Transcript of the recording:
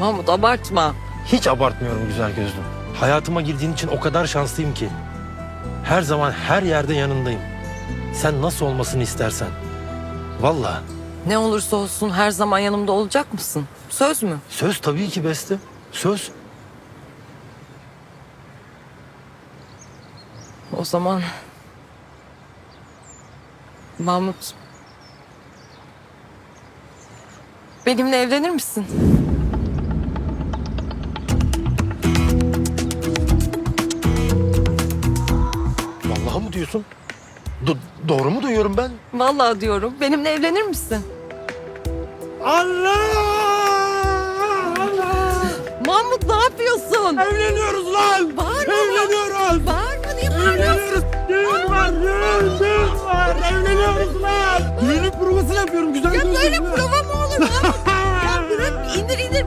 Mahmut abartma. Hiç abartmıyorum güzel gözlüm. Hayatıma girdiğin için o kadar şanslıyım ki. Her zaman her yerde yanındayım. Sen nasıl olmasını istersen. Vallahi Ne olursa olsun her zaman yanımda olacak mısın? Söz mü? söz tabii ki Beste. Söz. O zaman... Mahmut... Benimle evlenir misin? Diyorsun? Do- doğru mu duyuyorum ben? Vallahi diyorum. Benimle evlenir misin? Allah! Mahmut ne yapıyorsun? Evleniyoruz lan! Bağırma. Evleniyoruz! Bağırma niye bağırıyorsun? Düğün var, düğün, düğün var. Evleniyoruz lan! Düğünün provasını yapıyorum güzel Ya böyle prova mı olur Mahmut? ya bırak indir indir.